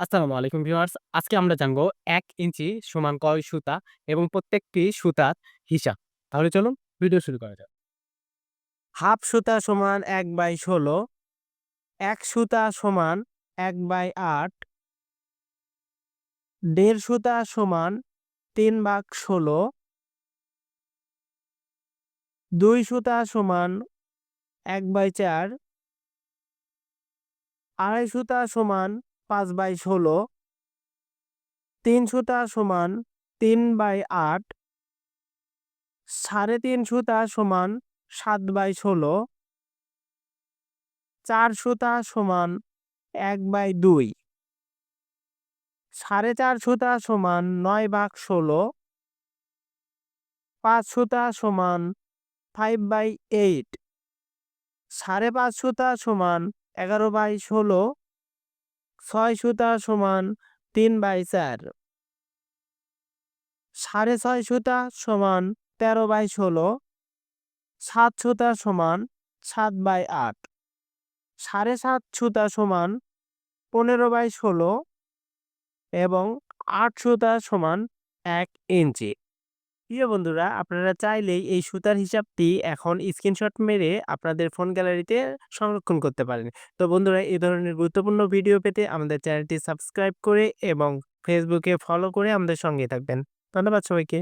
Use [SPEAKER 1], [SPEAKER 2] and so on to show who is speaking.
[SPEAKER 1] আসসালামু আলাইকুম ভিউয়ার্স। আজকে আমরা জানব এক ইঞ্চি সমান কয় সুতা এবং প্রত্যেকটি সুতার হিসাব। তাহলে চলুন ভিডিও শুরু করা যাক। হাফ সুতা সমান ১/১৬ ১ সুতা সমান ১/৮ দেড় সুতা সমান ৩/১৬ ২ সুতা সমান ১/৪ আড়াই সুতা সমান ৫/১৬ ৩ সুতা সমান ৩/৮ সাড়ে তিন সুতা সমান ৭/১৬ ৪ সুতা সমান ১/২ সাড়ে চার সুতা সমান ৯/১৬ ৫ সুতা সমান 5/8 সাড়ে পাঁচ সুতা সমান ১১/১৬ ছয় সুতা সমান ৩/৪ সাড়ে ছয় সুতা সমান ১৩/১৬ সাত সুতা সমান ৭/৮ সাড়ে সাত সুতা সমান ১৫/১৬ এবং আট সুতা সমান এক ইঞ্চি। প্রিয় বন্ধুরা, আপনারা চাইলেই এই সুতার হিসাবটি এখন স্ক্রিনশট মেরে আপনাদের ফোন গ্যালারিতে সংরক্ষণ করতে পারেন। তো বন্ধুরা এই ধরনের গুরুত্বপূর্ণ ভিডিও পেতে আমাদের চ্যানেলটি সাবস্ক্রাইব করে এবং ফেসবুকে ফলো করে আমাদের সঙ্গে থাকবেন। ধন্যবাদ সবাইকে।